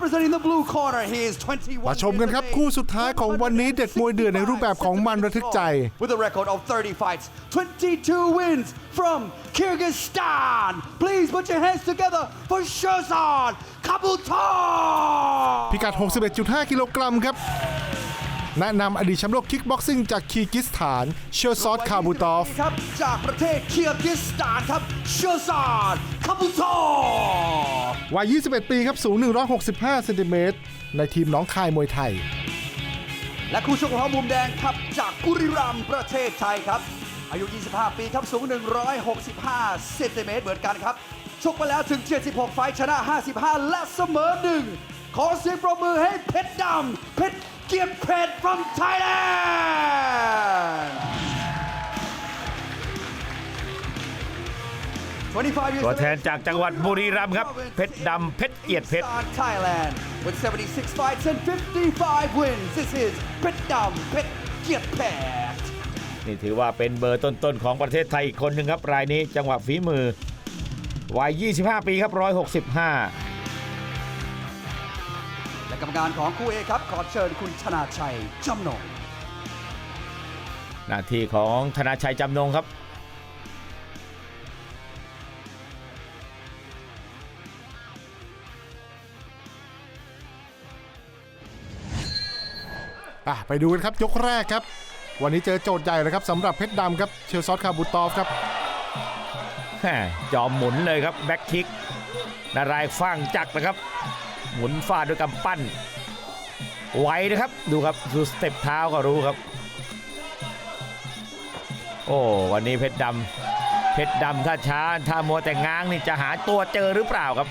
representing the blue corner, he is 21มาชมกันครับ คู่สุดท้ายของวันนี้เด็ดมวยเดือดในรูปแบบของมันระทึกใจ With a record of 30 fights, 22 wins from Kyrgyzstan. Please put your hands together for Shazad Kabutar. พิกัด 61.5 กิโลกรัมครับ แนะนำอดีตแชมป์โลกคิกบ็อกซิ่งจากคีร์กิสถาน เชอร์ซอดคาบูตอฟครับจากประเทศเคียร์กิสถานครับเชซาดคาบูตอฟวัย 21 ปีครับสูง 165เซนติเมตรในทีมน้องคายมวยไทย และคู่ชกของเขามุมแดงครับจากบุรีรัมย์ประเทศไทยครับ อายุ 25 ปีครับสูง 165เซนติเมตรเหมือนกันครับชกมาแล้วถึง 76 ไฟท์ชนะ 55 และเสมอหนึ่งขอเสียงปรบมือให้เพชรดำเพชร เกียรติเพชร from Thailand 25 years ตัวแทนจากจังหวัดบุรีรัมย์ครับ เพชรดำเพชรเกียรติเพชร Thailand with 76 fights and 55 wins this is เพชรดำเพชรเกียรติเพชรนี่ถือว่าเป็นเบอร์ต้นๆของประเทศไทยอีกคนหนึ่งครับ รายนี้จังหวะฝีมือวัย 25 ปีครับ 165และ กรรมการของคู่เอกครับขอเชิญคุณชนาชัยจำนงหน้าที่ของธนาชัยจำนงครับอะไปดูกันครับยกแรกครับ วันนี้เจอโจทย์ใหญ่เลยครับสำหรับเพชรดำครับเชอร์ซอดคาบูตอฟครับแหม่จอมหมุนเลยครับแบ็คคิกนารายณ์ฟางจักรนะครับ หมุนฟาดด้วยกำปั้นไวนะครับดูครับดูสเต็ปเท้าก็รู้ครับ โอ้วันนี้เพชรดำเพชรดำถ้าช้าถ้ามัวแต่ง้างนี่จะหาตัวเจอหรือเปล่าครับ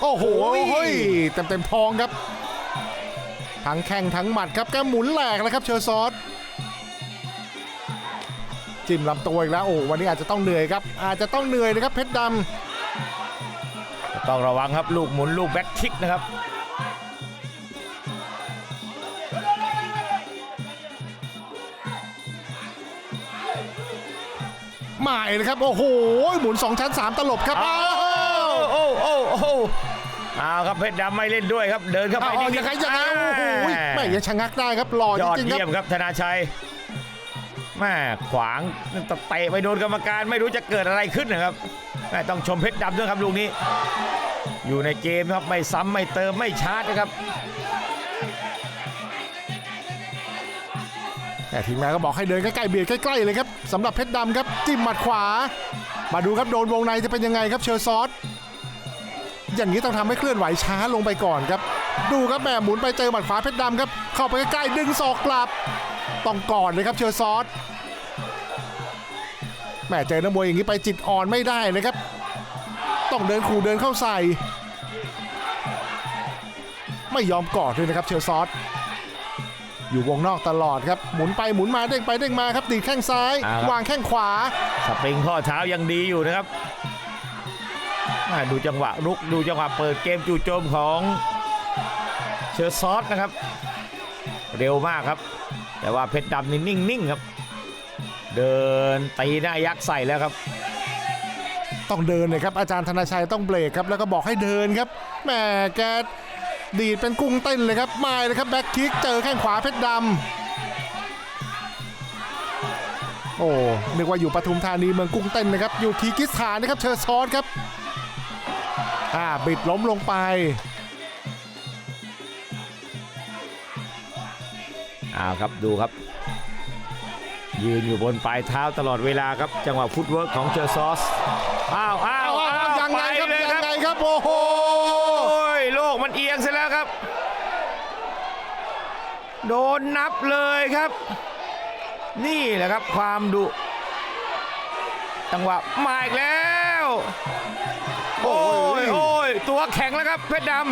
โอ้โหโอ้ยเฮ้ยเต็มเต็มๆทองครับ ทั้งแข้งทั้งหมัดครับแกหมุนแหลกเลยครับเชอร์ซอสจิ้มลำตัวอีกแล้วโอ้วันนี้อาจจะต้องเหนื่อยครับ อาจจะต้องเหนื่อยนะครับเพชรด ต้องระวังครับลูกหมุนลูกแบ็คคิกนะครับำหมายเลยครับโอ้โหหมุน 2 ชั้น 3 ตลบครับอ้าวโอ้โอ้โอ้โอ้เอาครับเพชรดำไม่เล่นด้วยครับ เดินเข้าไปเอาเอายังไงยังไงโอ้โหแม่ยังชะงักได้ครับหล่อยอดจริงๆคเยี่ยรับมครับธนาชัยแม่ขวางเตะไปโดนกรรมการไม่รู้จะเกิดอะไรขึ้นนะครับแม่ ต้องชมเพชรดำด้วยครับลูกนี้ อยู่ในเกมครับไม่ซ้ำไม่เติมไม่ชาร์จนะครับ แต่ทีมงานก็บอกให้เดินใกล้ๆเบียดใกล้ๆเลยครับสำหรับเพชรดำครับจิ้มหมัดขวา มาดูครับโดนวงในจะเป็นยังไงครับเชอร์ซอสอย่างนี้ต้องทำให้เคลื่อนไหวช้าลงไปก่อนครับ ดูครับแม่หมุนไปเจอหมัดขวาเพชรดำครับ เข้าไปใกล้ๆดึงศอกกลับ ต้องก่อนเลยครับเชอร์ซอส แม่เจอนักมวยอย่างนี้ไปจิตอ่อนไม่ได้เลยครับ ต้องเดินขู่เดินเข้าใส่ ไม่ยอมกอดด้วยนะครับเชอร์ซอสอยู่วงนอกตลอดครับ หมุนไปหมุนมาเด้งไปเด้งมาครับดีดแข้งซ้าย เอาครับวางแข้งขวา สปริงข้อเท้ายังดีอยู่นะครับอ่าดูจังหวะลุกดูจังหวะเปิดเกมจู่โจมของเชอร์ซอสนะครับ เร็วมากครับ แต่ว่าเพชรดำนี่นิ่งๆครับ เดินตีหน้ายักษ์ใส่แล้วครับ ต้องเดินเลยครับอาจารย์ธนาชัยต้องเบรกครับแล้วก็บอกให้เดินครับแหมแกดีดเป็นกุ้งเต้นเลยครับมาเลยครับแบ็คคิกเจอแข้งขวาเพชรดำโอ้นึกว่าอยู่ปทุมธานีเมืองกุ้งเต้นนะครับ อยู่คีร์กิสถานนะครับเชอร์ซอสครับอ่าบิดล้มลงไปเอาครับดูครับ ยืนอยู่บนปลายเท้าตลอดเวลาครับ จังหวะฟุตเวิร์กของเชอร์ซอส อ้าวอ้าวเอาเอาอ้าวยังไงครับไปเลยยังไงครับโอ้โหโอ้ยโลกมันเอียงเสียแล้วครับ โดนนับเลยครับ นี่แหละครับความดุ จังหวะมาอีกแล้ว โอ้ยโอ้ยตัวแข็งแล้วครับเพชรดำ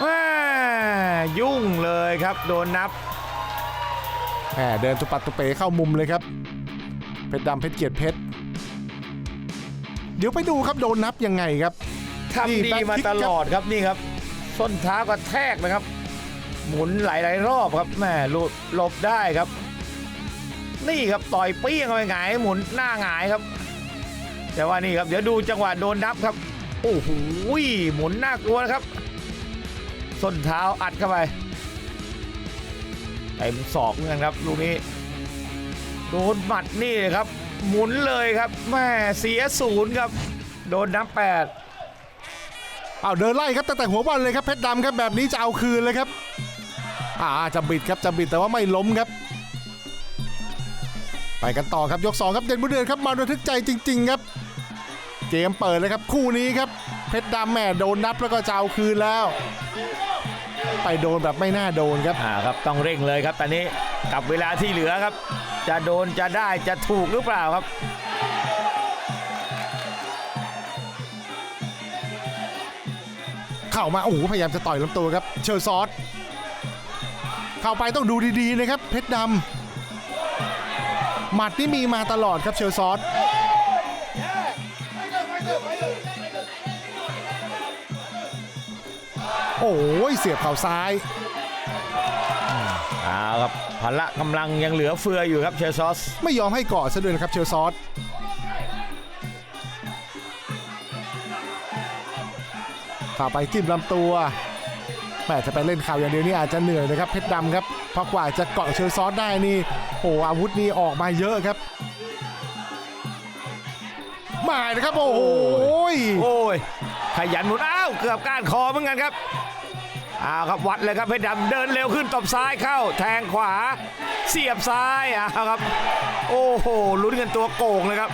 แม่ยุ่งเลยครับโดนนับ แหมเดินตุปัดตุเป๋เข้ามุมเลยครับ เพชรดำเพชรเกียรติเพชร เดี๋ยวไปดูครับโดนนับยังไงครับ ทำดีนี่มา back kick ตลอดครับนี่ครับส้นเท้าก็แทกนะครับ หมุนหลายๆรอบครับแม่หลุดหลบได้ครับ นี่ครับต่อยเปี้ยงเข้าไปหงายหมุนหน้าหงายครับ แต่ว่านี่ครับ เดี๋ยวดูจังหวะโดนนับครับ โอ้โหหมุนน่ากลัวนะครับ ส้นเท้าอัดเข้าไปเต็มศอกเหมือนกันครับลูกนี้โดนหมัดนี่เลยครับ หมุนเลยครับแม่เสียศูนย์ครับ โดนน้ำแปดเอาเดินไล่ครับตั้งแต่หัวบอลเลยครับเพชรดำครับแบบนี้จะเอาคืนเลยครับอ่าจะบิดครับจะบิดแต่ว่าไม่ล้มครับ ไปกันต่อครับยก 2 ครับเด่นบุญเดือนครับมาระทึกใจจริง ๆ ครับ เกมเปิดเลยครับคู่นี้ครับเพชรดำแม่โดนนับแล้วก็จะเอาคืนแล้ว ไปโดนแบบไม่น่าโดนครับอ่าครับต้องเร่งเลยครับตอนนี้กับเวลาที่เหลือครับ จะโดนจะได้จะถูกหรือเปล่าครับเข้ามาโอ้โหพยายามจะต่อยลำตัวครับ เชอร์ซอสเข้าไปต้องดูดีๆนะครับ เพชรดำหมัดนี่มีมาตลอดครับเชอร์ซอส โอ้ยเสียบเข่าซ้ายเอาครับพละกำลังยังเหลือเฟืออยู่ครับเชอร์ซอส ไม่ยอมให้กอดซะด้วยนะครับเชอร์ซอสเข้าไปจิ้มลำตัวแหม่จะไปเล่นข่าวอย่างเดียวนี่อาจจะเหนื่อยนะครับเพชรดำครับเพราะกว่าจะเกาะเชอร์ซอสได้นี่โอ้อาวุธนี่ออกมาเยอะครับมาเลยครับโอ้โหโอ้ยขยันหมุนอ้าวเกือบก้านคอเหมือนกันครับเอาครับวัดเลยครับเพชรดำเดินเร็วขึ้นตบซ้ายเข้า แทงขวา เสียบซ้ายเอาครับ โอ้โหลุ้นกันตัวโก่งเลยครับ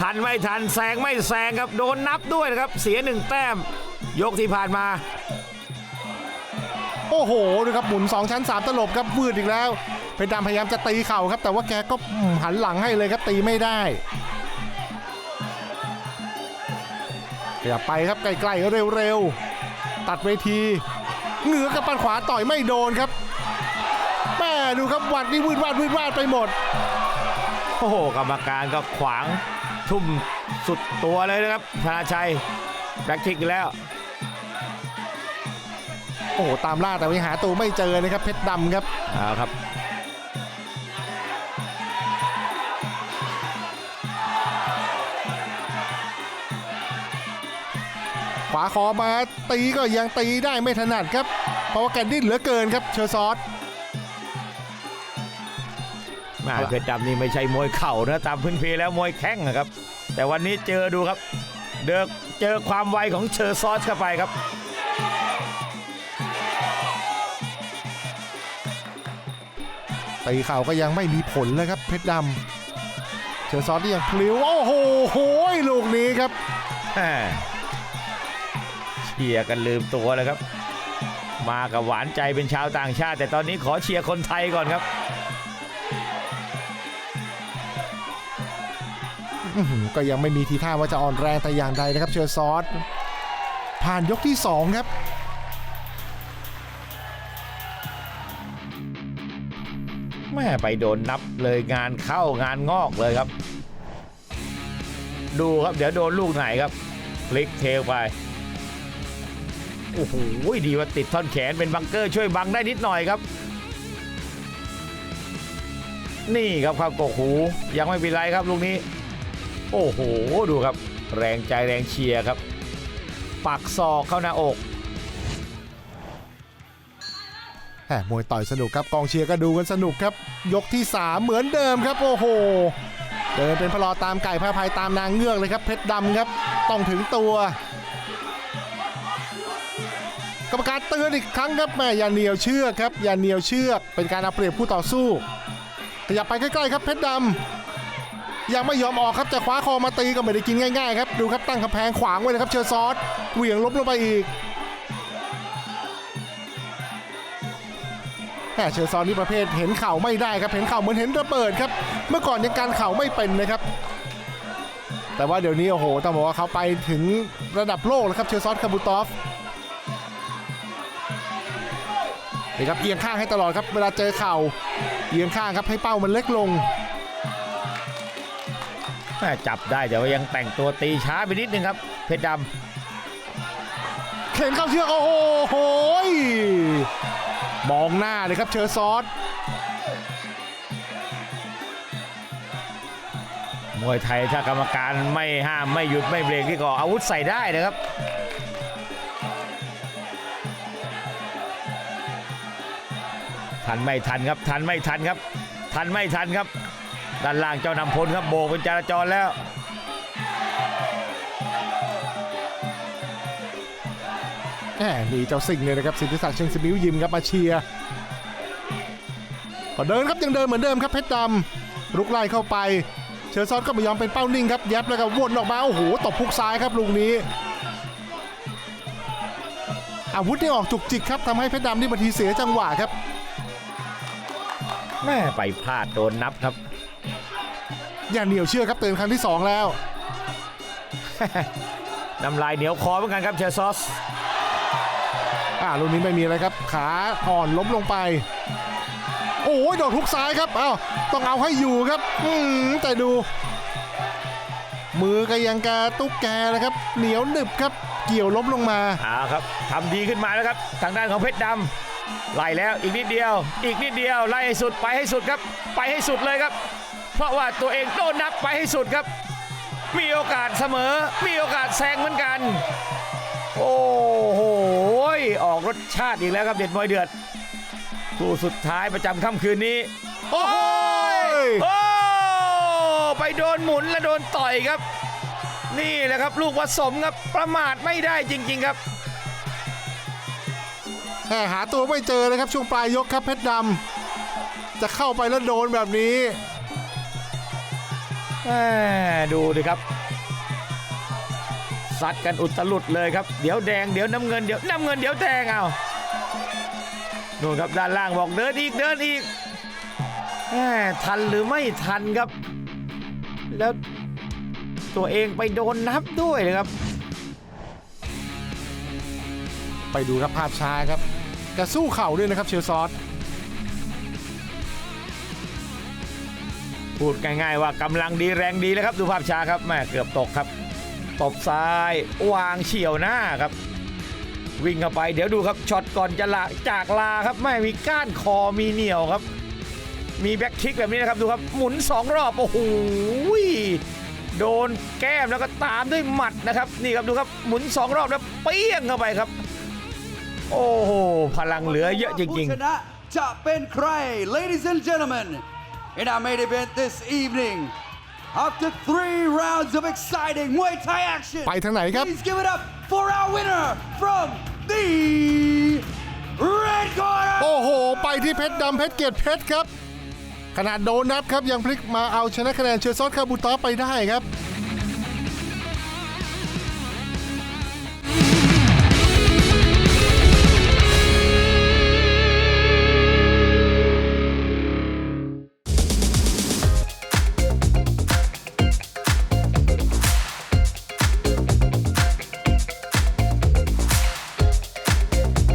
ทันไม่ทันแซงไม่แซงครับโดนนับด้วยนะครับเสียหนึ่งแต้ม ยกที่ผ่านมา โอ้โหดูครับหมุน 2 ชั้น 3 ตลบครับวืดอีกแล้ว เพชรดำพยายามจะตีเข่าครับ แต่ว่าแกก็หันหลังให้เลยครับตีไม่ได้อย่าไปครับใกล้ๆเร็วๆตัดเวที เหงือกับปันขวาต่อยไม่โดนครับแม่ดูครับวัดนี่วืดวาดวืดวาดไปหมด โอ้โหกรรมการก็ขวางทุ่มสุดตัวเลยนะครับธนาชัยแบ็คคิกอีกแล้ว โอ้โหตามล่าแต่ยังหาตัวไม่เจอนะครับเพชรดำครับเอาครับ ขวาคอมาตีก็ยังตีได้ไม่ถนัดครับ เพราะว่าแกดิ้นเหลือเกินครับเชอร์ซอสแม่เพชรดำนี่ไม่ใช่มวยเข่านะตามพื้นเพแล้วมวยแข้งนะครับ แต่วันนี้เจอดูครับ เดิกเจอความไวของเชอร์ซอสเข้าไปครับตีเข่าก็ยังไม่มีผลเลยครับเพชรดำเชอร์ซอสที่ยังพลิ้วโอ้โหโหยลูกนี้ครับแม่ เชียร์กันลืมตัวเลยครับ มากับหวานใจเป็นชาวต่างชาติ แต่ตอนนี้ขอเชียร์คนไทยก่อนครับอื้อหือก็ยังไม่มีทีท่าว่าจะอ่อนแรงแต่อย่างใดนะครับ เชอร์ซอสผ่านยกที่ 2 ครับ แม่ไปโดนนับเลยงานเข้างานงอกเลยครับ ดูครับเดี๋ยวโดนลูกไหนครับพลิกเทลไป โอ้โหดีว่าติดท่อนแขนเป็นบังเกอร์ช่วยบังได้นิดหน่อยครับ นี่ครับความกกหูยังไม่เป็นไรครับลูกนี้ โอ้โหดูครับ แรงใจแรงเชียร์ครับ ปักศอกเข้าหน้าอกแหมมวยต่อยสนุกครับกองเชียร์ก็ดูกันสนุกครับ ยกที่ 3 เหมือนเดิมครับ โอ้โห เดินเป็นพลอตามไก่พระภัยตามนางเงือกเลยครับเพชรดำครับ ต้องถึงตัว กรรมการเตือนอีกครั้งครับแม่อย่าเหนียวเชือกครับอย่าเหนียวเชือกเป็นการเอาเปรียบผู้ต่อสู้ขยับไปใกล้ๆครับเพชรดำยังไม่ยอมออกครับจะคว้าคอมาตีก็ไม่ได้กินง่ายๆครับดูครับตั้งกำแพงขวางไว้เลยครับเชอร์ซอสเหวี่ยงล้มลงไปอีกแหม่เชอร์ซอนนี่ประเภทเห็นเข่าไม่ได้ครับเห็นเข่าเหมือนเห็นระเบิดครับ เมื่อก่อนยังการเข่าไม่เป็นนะครับ แต่ว่าเดี๋ยวนี้โอ้โหต้องบอกว่าเขาไปถึงระดับโลกแล้วครับเชอร์ซอนคาบูตอฟ นี่ครับเอียงข้างให้ตลอดครับเวลาเจอเข่าเอียงข้างครับให้เป้ามันเล็กลงแม่จับได้แต่ว่ายังแต่งตัวตีช้าไปนิดนึงครับ เพชรดเข็นเข้าเชือกโอ้โหยมองหน้าเลยครับเชอร์ซอสมวยไทยถ้ากรรมการไม่ห้ามไม่หยุดไม่เบรกนี่ก็อาวุธใส่ได้นะครับ ทันไม่ทันครับ ทันไม่ทันครับ ทันไม่ทันครับ ด้านล่างเจ้านำพลครับโบกเป็นจราจรแล้วแหมมีเจ้าสิ่งเลยนะครับสิทธิศักดิ์เชียงสมิวยิมครับมาเชียร์ก็เดินครับยังเดินเหมือนเดิมครับเพชรดำลุกไล่เข้าไป เชอร์ซอนก็ไม่ยอมเป็นเป้านิ่งครับแยบแล้วก็วนออกมาโอ้โหตบพุกซ้ายครับลูกนี้อาวุธนี่ออกจุกจิกครับทำให้เพชรดำนี่บางทีเสียจังหวะครับ แม่ไปพลาดโดนนับครับ อย่าเหนียวเชื่อครับเตือนครั้งที่สองแล้ว น้ำลายเหนียวคอเหมือนกันครับเชอร์ซอสอ่าลูกนี้ไม่มีอะไรครับ ขาอ่อนล้มลงไป โอ้ยโดดทุกซ้ายครับอ้าวต้องเอาให้อยู่ครับ อืมแต่ดู มือก็ยังกาตุ๊กแกนะครับ เหนียวหนึบครับ เกี่ยวล้มลงมาเอาครับทำดีขึ้นมาแล้วครับ ทางด้านของเพชรดำ ไล่แล้วอีกนิดเดียว อีกนิดเดียวไล่ให้สุดไปให้สุดครับ ไปให้สุดเลยครับ เพราะว่าตัวเองโดนนับไปให้สุดครับ มีโอกาสเสมอ มีโอกาสแซงเหมือนกัน โอ้โหออกรสชาติอีกแล้วครับเด็ดมวยเดือดคู่สุดท้ายประจำค่ำคืนนี้ โอ้โหโอ้ไปโดนหมุนและโดนต่อยครับ นี่แหละครับลูกผสมครับประมาทไม่ได้จริง ๆ ครับแหมหาตัวไม่เจอเลยครับช่วงปลายยกครับเพชรดำจะเข้าไปแล้วโดนแบบนี้แม่ดูดิครับซัดกันอุตลุดเลยครับ เดี๋ยวแดงเดี๋ยวน้ำเงินเดี๋ยวน้ำเงินเดี๋ยวแดงเอานู่นครับด้านล่างบอกเดินอีกเดินอีกแม่ทันหรือไม่ทันครับ แล้วตัวเองไปโดนนับด้วยเลยครับ ไปดูครับภาพช้าครับ แกสู้เข่าด้วยนะครับเชลซอสพูดง่ายๆว่ากำลังดีแรงดีแล้วครับดูภาพช้าครับแม่เกือบตกครับตบซ้ายวางเฉียวหน้าครับ วิ่งเข้าไปเดี๋ยวดูครับช็อตก่อนจะละจากลาครับไม่มีก้านคอมีเหนียวครับ มีแบ็คคิกแบบนี้นะครับดูครับหมุน 2 รอบโอ้โหโดนแก้มแล้วก็ตามด้วยหมัดนะครับ นี่ครับดูครับหมุน 2 รอบแล้วเปี้ยงเข้าไปครับ โอ้โห พลังเหลือเยอะจริงผู้ชนะจะเป็นใคร ladies and gentlemen in our main event this evening after three rounds of exciting Muay Thai action ไปทางไหนครับ please give it up for our winner from the red corner โอ้โห ไปที่เพชรดำเพชรเกียรติเพชรครับ ขนาดโดนนับครับยังพลิกมาเอาชนะคะแนนเชอร์ซอสคาบูตอฟไปได้ครับ